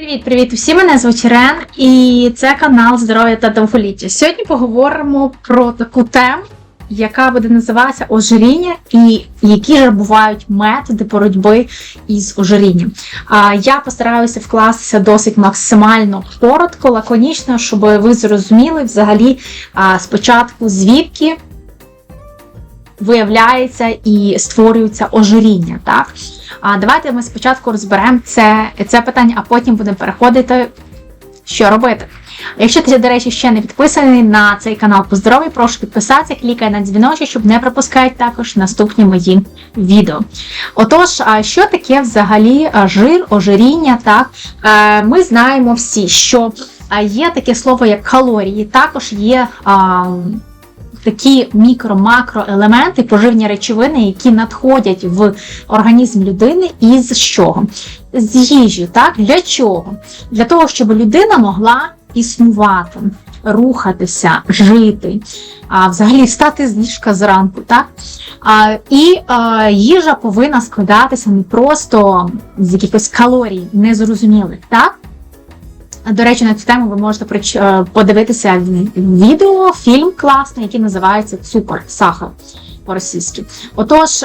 Привіт, привіт усім! Мене звуть Рен, і це канал Здоров'я та довголіття. Сьогодні поговоримо про таку тему, яка буде називатися ожиріння, і які ж бувають методи боротьби із ожирінням. Я постараюся вкластися досить максимально коротко, лаконічно, щоб ви зрозуміли взагалі спочатку звідки. Виявляється і створюється ожиріння, так? А давайте ми спочатку розберемо це це питання, а потім будемо переходити, що робити. Якщо ти, до речі, ще не підписаний на цей канал по прошу підписатися, клікай на дзвіночок, щоб не пропускати також наступні мої відео. Отож, що таке взагалі жир, ожиріння? Так? Е, ми знаємо всі, що є таке слово, як калорії, також є такі мікро-макроелементи, поживні речовини, які надходять в організм людини із чого? З їжі. Так? Для чого? Для того, щоб людина могла існувати, рухатися, жити, а, взагалі стати з ліжка зранку. Так? А, І а, їжа повинна складатися не просто з якихось калорій незрозумілих. так? До речі, на цю тему ви можете е, подивитися відео, фільм класний, який називається Цукор, сахар по-російськи. Отож,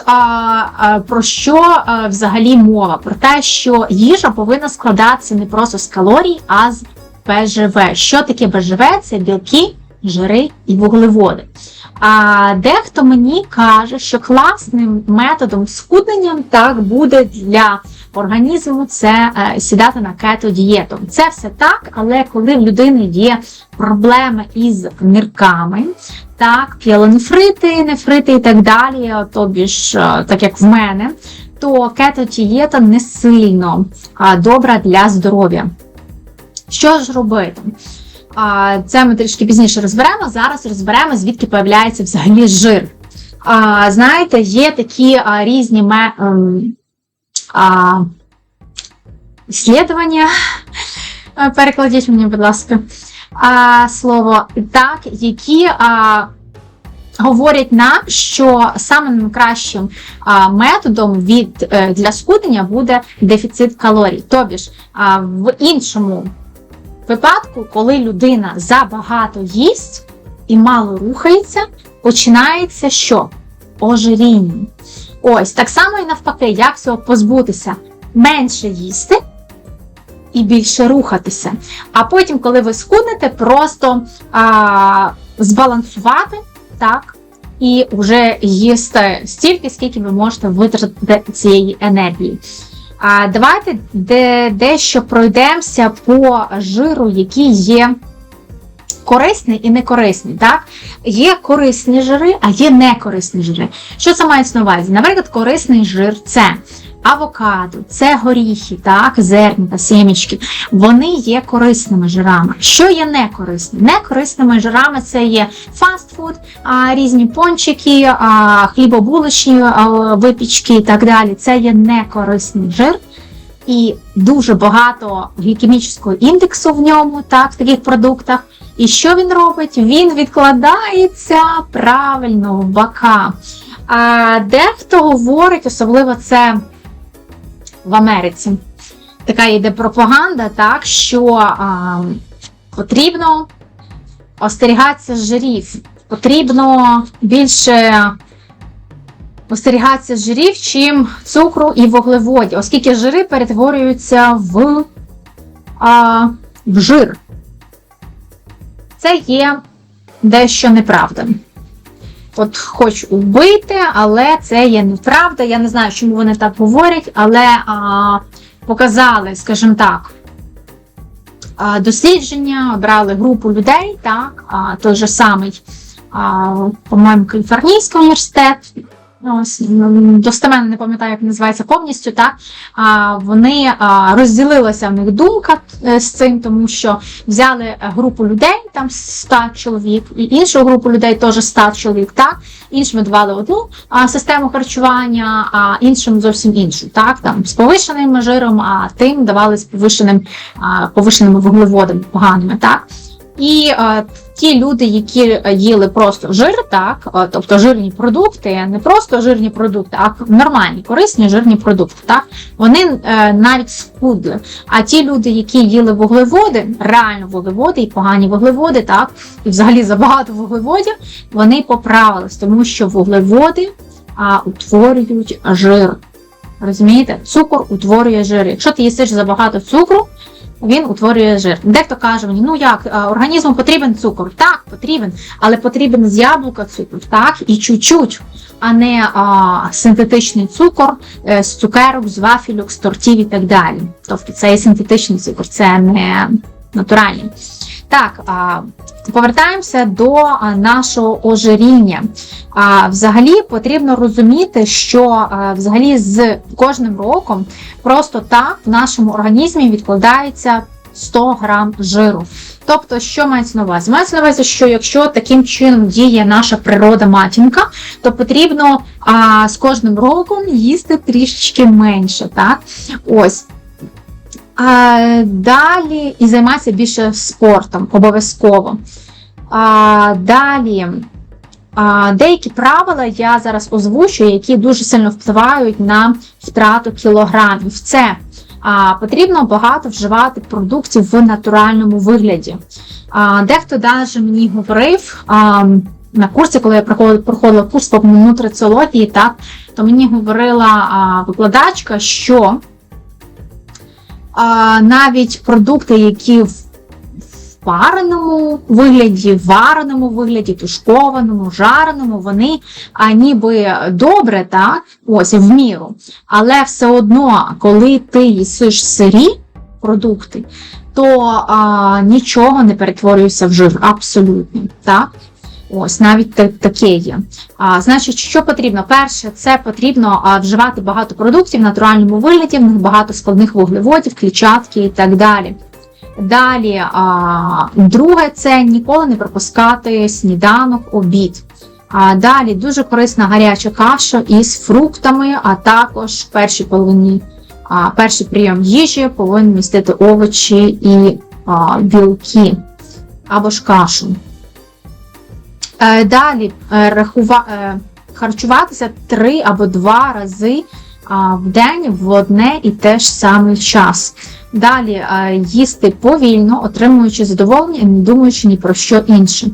про що взагалі мова? Про те, що їжа повинна складатися не просто з калорій, а з БЖВ. Що таке БЖВ? Це білки, жири і вуглеводи. А дехто мені каже, що класним методом схуднення так буде для організму це е, сідати на кето-дієту. Це все так, але коли в людини є проблеми із нирками, так, п'єлонефрити, нефрити і так далі, тобі ж, е, так як в мене, то кето-дієта не сильно добра для здоров'я. Що ж робити? Це ми трішки пізніше розберемо. Зараз розберемо, звідки появляється взагалі жир. Знаєте, є такі різні ем, а, Ісследування. Перекладіть мені, будь ласка, а, слово так, які а, говорять нам, що самим кращим а, методом від, е, для схуднення буде дефіцит калорій. Тобі ж а, в іншому випадку, коли людина забагато їсть і мало рухається, починається що? Ожиріння. Ось, так само і навпаки, як цього позбутися? Менше їсти і більше рухатися. А потім, коли ви схуднете, просто а, збалансувати, так, і вже їсти стільки, скільки ви можете витратити цієї енергії. А Давайте де, дещо пройдемося по жиру, який є корисний і некорисний. Так? Є корисні жири, а є некорисні жири. Що це мається на увазі? Наприклад, корисний жир це авокадо, це горіхи, так, зерні та сімічки, вони є корисними жирами. Що є некорисним? Некорисними жирами це є фастфуд, різні пончики, хлібобулочні випічки і так далі. Це є некорисний жир. І дуже багато глікемічного індексу в ньому, так, в таких продуктах. І що він робить? Він відкладається правильно в бока. А Дехто говорить, особливо це в Америці, така йде пропаганда, так, що а, потрібно остерігатися жирів, потрібно більше остерігатися жирів, чим цукру і вуглеводів, оскільки жири перетворюються в, а, в жир це є дещо неправда. От хочу вбити, але це є неправда. Я не знаю, чому вони так говорять, але а, показали, скажімо так, а, дослідження, обрали групу людей, так, а, той же самий, по-моєму, Каліфорнійський університет. Ось, достеменно не пам'ятаю, як називається повністю, так вони а, розділилася в них думка е, з цим, тому що взяли групу людей, там 100 чоловік, і іншу групу людей теж 100 чоловік, так, іншим давали одну систему харчування, а іншим зовсім іншу. так, там З повишеним жиром, а тим давали з повишеним, а, повишеними вуглеводами поганими. так. І е, ті люди, які їли просто жир, так, е, тобто жирні продукти, не просто жирні продукти, а нормальні, корисні жирні продукти, так, вони е, навіть схудли. А ті люди, які їли вуглеводи, реально вуглеводи і погані вуглеводи, так, і взагалі забагато вуглеводів, вони поправились, тому що вуглеводи а, утворюють жир. Розумієте? Цукор утворює жир. Якщо ти їсиш забагато цукру, він утворює жир. Дехто каже мені, ну як, організму потрібен цукор? Так, потрібен, але потрібен з яблука цукор, так, і чуть-чуть, а не а, синтетичний цукор е, з цукерок, з вафельок, з тортів і так далі. Тобто це є синтетичний цукор, це не натуральний. Так, а, повертаємося до нашого ожиріння. Взагалі потрібно розуміти, що взагалі з кожним роком просто так в нашому організмі відкладається 100 грам жиру. Тобто, що мається на увазі? Мається на увазі, що якщо таким чином діє наша природа матінка, то потрібно а, з кожним роком їсти трішечки менше. Так? Ось. А, Далі і займатися більше спортом обов'язково. А, Далі. Деякі правила я зараз озвучу, які дуже сильно впливають на втрату кілограмів. Це а, потрібно багато вживати продуктів в натуральному вигляді. А, Дехто навіть мені говорив а, на курсі, коли я проходила, курс по нутриціології, так, то мені говорила а, викладачка, що а, навіть продукти, які в пареному вигляді, вареному вигляді, тушкованому, жареному, вони а, ніби добре, так, ось в міру. Але все одно, коли ти їсиш сирі продукти, то а, нічого не перетворюється в жир. Абсолютно. так. Ось, навіть таке є. А, Значить, що потрібно? Перше, це потрібно а, вживати багато продуктів в натуральному вигляді, в них багато складних вуглеводів, клітчатки і так далі. Далі, а, друге, це ніколи не пропускати сніданок, обід. А далі дуже корисна гаряча каша із фруктами, а також перші половині, а, перший прийом їжі повинен містити овочі і а, білки або ж кашу. Е, далі е, рахува, е, харчуватися три або два рази в день в одне і те ж саме час. Далі їсти повільно, отримуючи задоволення і не думаючи ні про що інше.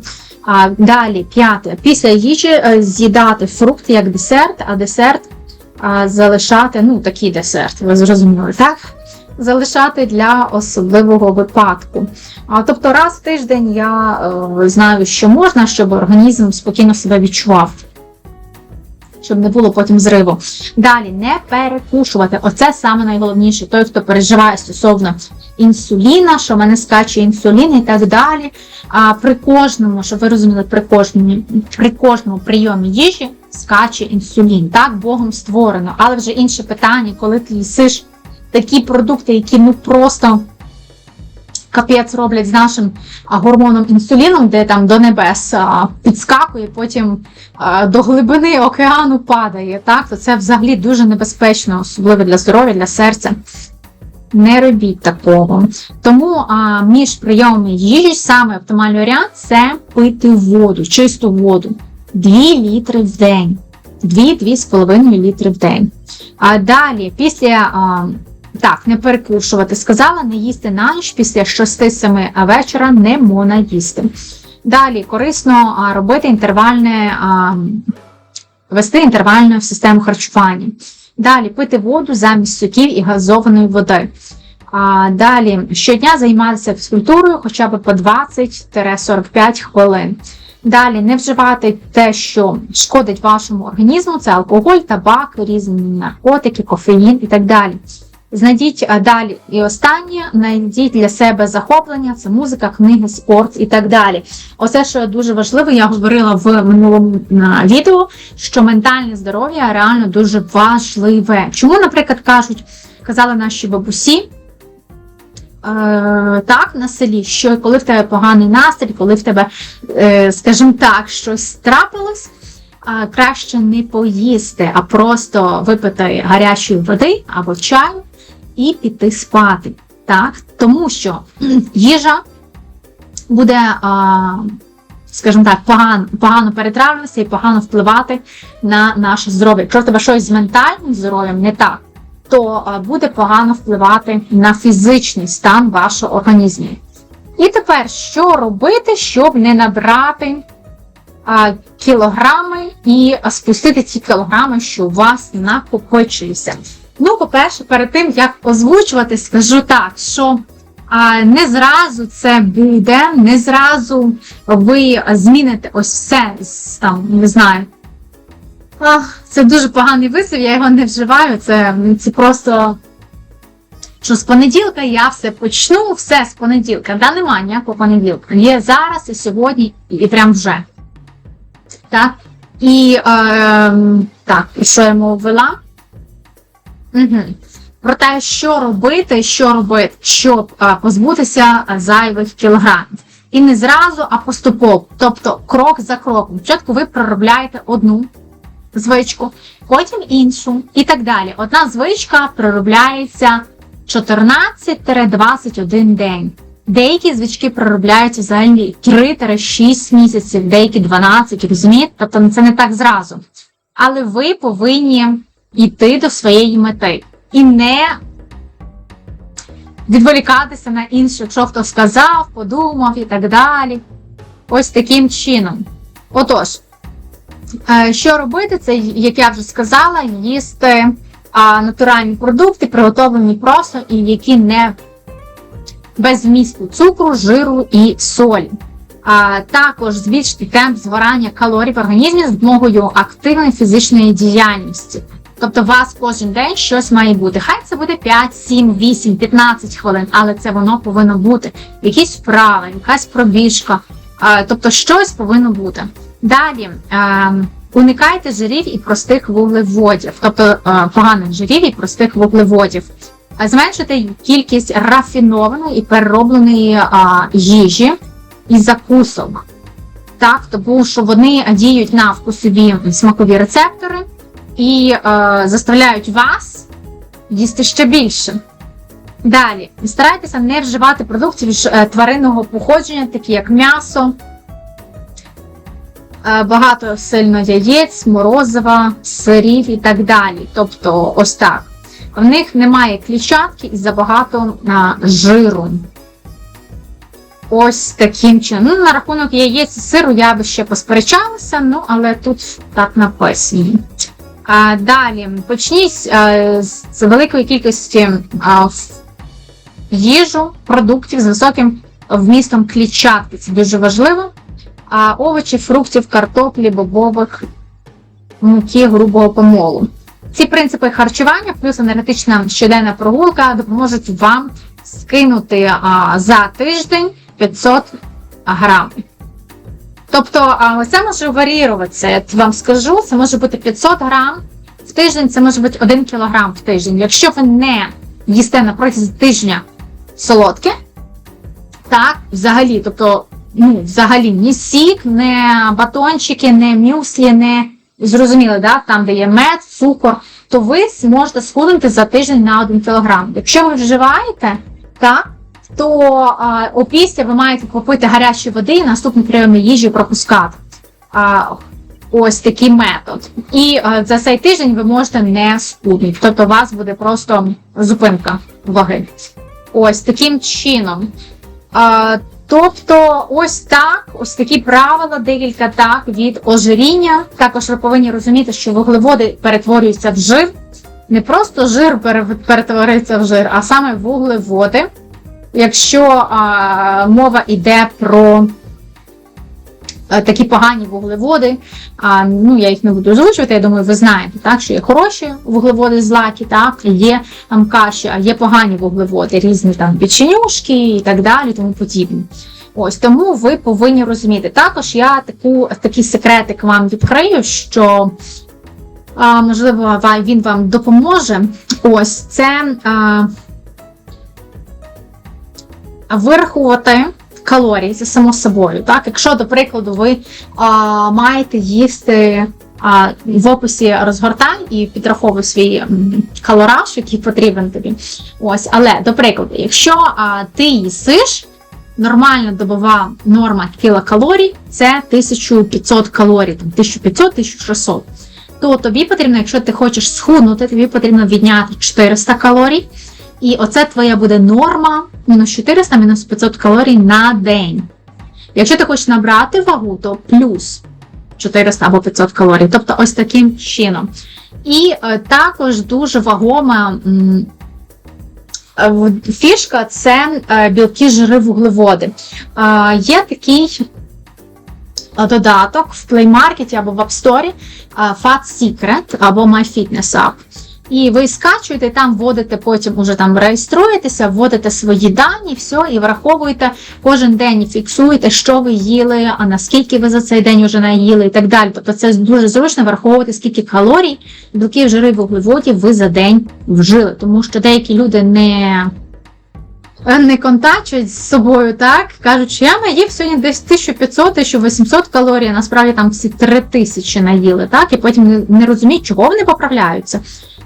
А Далі, п'яте, після їжі з'їдати фрукти як десерт, а десерт залишати, ну такий десерт, ви зрозуміли, так? Залишати для особливого випадку. Тобто раз в тиждень я е, знаю, що можна, щоб організм спокійно себе відчував щоб не було потім зриву. Далі не перекушувати. Оце саме найголовніше. Той, хто переживає стосовно інсуліна, що в мене скачує інсулін і так далі. А при кожному, щоб ви розуміли, при кожному, при кожному прийомі їжі скаче інсулін. Так, Богом створено. Але вже інше питання, коли ти їсиш такі продукти, які ну просто капець роблять з нашим гормоном інсуліном, де там до небес підскакує, потім до глибини океану падає. Так? То це взагалі дуже небезпечно, особливо для здоров'я, для серця. Не робіть такого. Тому а, між прийомами їжі саме оптимальний варіант це пити воду, чисту воду. 2 літри в день. 2-2,5 літри в день. А далі, після а, так, не перекушувати. Сказала, не їсти на ніч після 6-7 вечора не можна їсти. Далі корисно робити інтервальне, вести інтервальну систему харчування. Далі пити воду замість соків і газованої води. А Далі щодня займатися фізкультурою хоча б по 20-45 хвилин. Далі не вживати те, що шкодить вашому організму, це алкоголь, табак, різні наркотики, кофеїн і так далі. Знайдіть далі і останнє, знайдіть для себе захоплення, це музика, книги, спорт і так далі. Оце, що дуже важливо, я говорила в минулому відео, що ментальне здоров'я реально дуже важливе. Чому, наприклад, кажуть, казали наші бабусі, е, так, на селі, що коли в тебе поганий настрій, коли в тебе, е, скажімо так, щось трапилось, краще не поїсти, а просто випити гарячої води або чаю і піти спати. Так? Тому що їжа буде, а, скажімо так, погано, погано перетравлюватися і погано впливати на наше здоров'я. Якщо щось з ментальним здоров'ям не так, то буде погано впливати на фізичний стан вашого організму. І тепер, що робити, щоб не набрати а, кілограми і спустити ті кілограми, що у вас накопичуються? Ну, по-перше, перед тим як озвучувати, скажу так, що не зразу це буде, не зразу ви зміните ось все там, не знаю. Ах, це дуже поганий вислів, я його не вживаю. Це, це просто що з понеділка я все почну, все з понеділка. Да, немає ніякого понеділка. Є зараз і сьогодні, і, прям вже. Так. І е, так, що я мову ввела? Угу. Про те, що робити, що робити, щоб е, позбутися зайвих кілограмів. І не зразу, а поступово. Тобто крок за кроком. Спочатку ви проробляєте одну звичку, потім іншу і так далі. Одна звичка проробляється 14-21 день. Деякі звички проробляються взагалі 3-6 місяців, деякі 12, розумієте? Тобто це не так зразу. Але ви повинні йти до своєї мети і не відволікатися на інше, що хто сказав, подумав і так далі. Ось таким чином. Отож, е, що робити, це, як я вже сказала, їсти натуральні продукти, приготовлені просто і які не без вмісту цукру, жиру і солі. А, також збільшити темп згорання калорій в організмі з допомогою активної фізичної діяльності. Тобто у вас кожен день щось має бути. Хай це буде 5, 7, 8, 15 хвилин, але це воно повинно бути. Якісь вправи, якась пробіжка, тобто щось повинно бути. Далі. Уникайте жирів і простих вуглеводів, тобто е, поганих жирів і простих вуглеводів. Е, Зменшити кількість рафінованої і переробленої а, їжі і закусок. Так, тому що вони діють на вкусові смакові рецептори і е, заставляють вас їсти ще більше. Далі, старайтеся не вживати продуктів е, тваринного походження, такі як м'ясо. Е, багато сильно яєць, морозива, сирів і так далі. Тобто, ось так. В них немає клітчатки і забагато а, жиру. Ось таким чином. Ну, на рахунок яєць і сиру я би ще посперечалася, ну, але тут так написано. А, Далі почніть а, з великої кількості а, їжу, продуктів з високим вмістом клітчатки. Це дуже важливо а овочі, фруктів, картоплі, бобових, муки грубого помолу. Ці принципи харчування плюс енергетична щоденна прогулка допоможуть вам скинути а, за тиждень 500 грамів. Тобто це може варіюватися, я вам скажу, це може бути 500 грам в тиждень, це може бути 1 кілограм в тиждень. Якщо ви не їсте на протязі тижня солодке, так, взагалі, тобто ну, взагалі ні сік, не батончики, не мюслі, не зрозуміло, да? там, де є мед, цукор, то ви зможете схуднути за тиждень на 1 кг. Якщо ви вживаєте, так, то а, опісля ви маєте попити гарячої води і наступний прийом їжі пропускати. А, Ось такий метод. І а, за цей тиждень ви можете не схуднути. Тобто у вас буде просто зупинка ваги. Ось таким чином. А, Тобто, ось так, ось такі правила, декілька так від ожиріння. Також ви повинні розуміти, що вуглеводи перетворюються в жир. Не просто жир перетворюється в жир, а саме вуглеводи. Якщо а, мова йде про такі погані вуглеводи, а, ну я їх не буду озвучувати, я думаю, ви знаєте, так, що є хороші вуглеводи злакі, так, є там каші, а є погані вуглеводи, різні там печенюшки і так далі, тому подібне. Ось тому ви повинні розуміти. Також я таку, такий секретик вам відкрию, що а, можливо він вам допоможе. Ось це а, вирахувати калорії, це само собою. Так? Якщо, до прикладу, ви а, маєте їсти а, в описі розгортай і підраховуй свій калораж, який потрібен тобі. Ось, Але, до прикладу, якщо а, ти їсиш нормальна добова норма кілокалорій це 1500 калорій, там 1500-1600. То тобі потрібно, якщо ти хочеш схуднути, тобі потрібно відняти 400 калорій. І оце твоя буде норма мінус 400, мінус 500 калорій на день. Якщо ти хочеш набрати вагу, то плюс 400 або 500 калорій. Тобто ось таким чином. І е, також дуже вагома е, фішка це е, білки, жири, вуглеводи. Є такий додаток в Play Market або в App Store Fat Secret або MyFitnessApp. І ви скачуєте, там вводите, потім уже там реєструєтеся, вводите свої дані, все, і враховуєте кожен день, фіксуєте, що ви їли, а наскільки ви за цей день вже наїли і так далі. Тобто це дуже зручно враховувати, скільки калорій, білків, жирів, вуглеводів ви за день вжили. Тому що деякі люди не. Не контачують з собою, так кажуть, що я наїв сьогодні десь 1500-1800 калорій, а насправді там всі 3000 наїли, так, і потім не, розуміють, чого вони поправляються.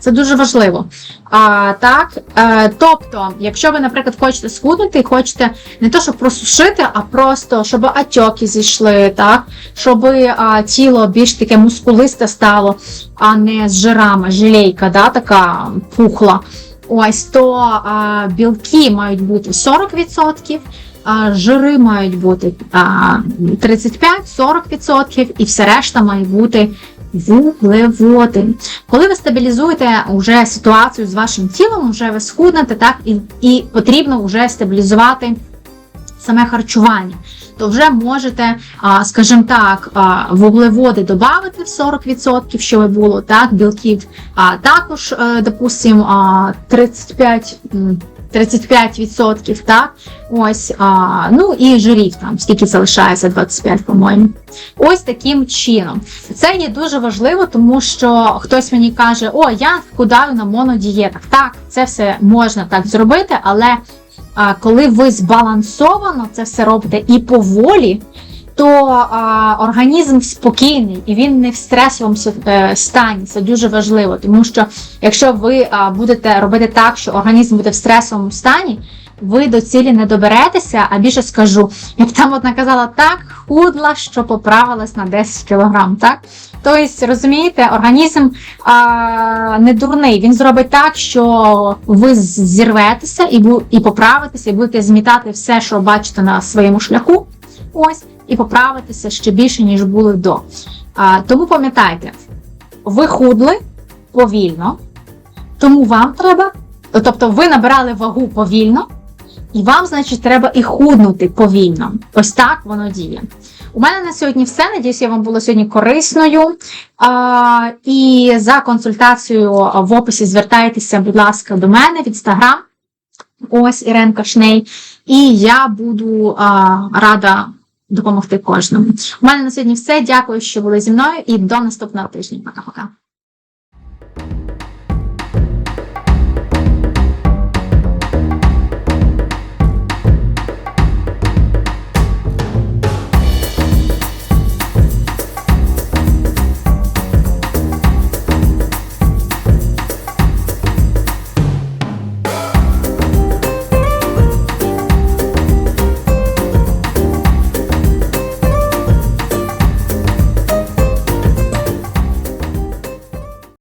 Це дуже важливо. А, так, е, тобто, якщо ви, наприклад, хочете схуднути хочете не то, щоб просушити, а просто щоб отеки зійшли, так, щоб а, тіло більш таке мускулисте стало, а не з жирами, желейка, да, така пухла. Ось то а, білки мають бути 40%, а, жири мають бути 35-40%, і все решта має бути вуглеводи. Коли ви стабілізуєте вже ситуацію з вашим тілом, вже ви схуднете, так, і, і потрібно вже стабілізувати саме харчування. То вже можете, скажімо так, вуглеводи додати в 40%, що було, так, білків, також, е, допустимо, а, 35%. М, 35%, так? Ось, а, ну і жирів там, скільки залишається 25, по-моєму. Ось таким чином. Це є дуже важливо, тому що хтось мені каже, о, я худаю на монодієтах. Так, це все можна так зробити, але а, коли ви збалансовано це все робите і поволі, то а, організм спокійний і він не в стресовому е, стані. Це дуже важливо, тому що якщо ви а, будете робити так, що організм буде в стресовому стані, ви до цілі не доберетеся, а більше скажу, як там одна казала, так худла, що поправилась на 10 кг, так? Тобто, розумієте, організм а, не дурний. Він зробить так, що ви зірветеся і, і поправитеся, і будете змітати все, що бачите на своєму шляху. Ось, і поправитися ще більше, ніж були до. А, тому пам'ятайте, ви худли повільно, тому вам треба, тобто ви набирали вагу повільно, і вам, значить, треба і худнути повільно. Ось так воно діє. У мене на сьогодні все. Надіюсь, я вам була сьогодні корисною. А, і за консультацією в описі звертайтеся, будь ласка, до мене в інстаграм. Ось Іренка Шней. І я буду а, рада допомогти кожному. У мене на сьогодні все. Дякую, що були зі мною, і до наступного тижня. Пока-пока.